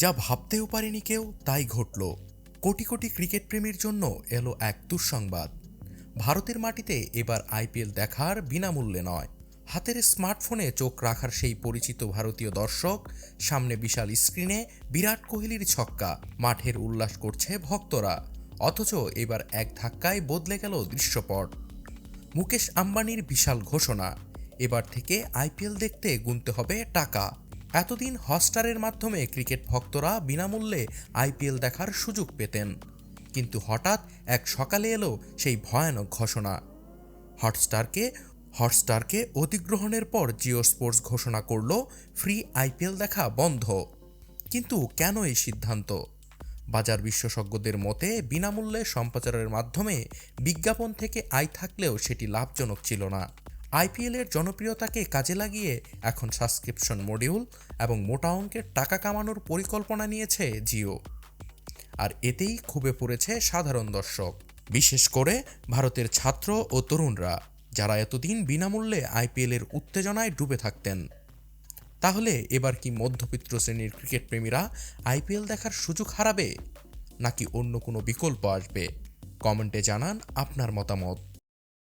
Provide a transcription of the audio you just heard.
যা ভাবতেও পারেনি কেউ, তাই ঘটল। কোটি কোটি ক্রিকেট প্রেমীর জন্য এলো এক দুঃসংবাদ। ভারতের মাটিতে এবার আইপিএল দেখার বিনামূল্যে নয়। হাতের স্মার্টফোনে চোখ রাখার সেই পরিচিত ভারতীয় দর্শক, সামনে বিশাল স্ক্রিনে বিরাট কোহলির ছক্কা, মাঠের উল্লাস করছে ভক্তরা। অথচ এবার এক ধাক্কায় বদলে গেল দৃশ্যপট। মুকেশ আম্বানির বিশাল ঘোষণা, এবার থেকে আইপিএল দেখতে গুনতে হবে টাকা। এতদিন হটস্টারের মাধ্যমে ক্রিকেট ভক্তরা বিনামূল্যে আইপিএল দেখার সুযোগ পেতেন। কিন্তু হঠাৎ এক সকালে এলো সেই ভয়ানক ঘোষণা। হটস্টারকে হটস্টারকে অধিগ্রহণের পর জিও স্পোর্টস ঘোষণা করল, ফ্রি আইপিএল দেখা বন্ধ। কিন্তু কেন এই সিদ্ধান্ত? বাজার বিশেষজ্ঞদের মতে, বিনামূল্যে সম্প্রচারের মাধ্যমে বিজ্ঞাপন থেকে আয় থাকলেও সেটি লাভজনক ছিল না। আইপিএলের জনপ্রিয়তাকে কাজে লাগিয়ে এখন সাবস্ক্রিপশন মডিউল এবং মোটা অঙ্কের টাকা কামানোর পরিকল্পনা নিয়েছে জিও। আর এতেই ক্ষোভে পড়েছে সাধারণ দর্শক। বিশেষ করে ভারতের ছাত্র ও তরুণরা, যারা এতদিন বিনামূল্যে আইপিএলের উত্তেজনায় ডুবে থাকতেন। তাহলে এবার কি মধ্যবিত্ত শ্রেণির ক্রিকেট প্রেমীরা আইপিএল দেখার সুযোগ হারাবে? নাকি অন্য কোনো বিকল্প আসবে? কমেন্টে জানান আপনার মতামত।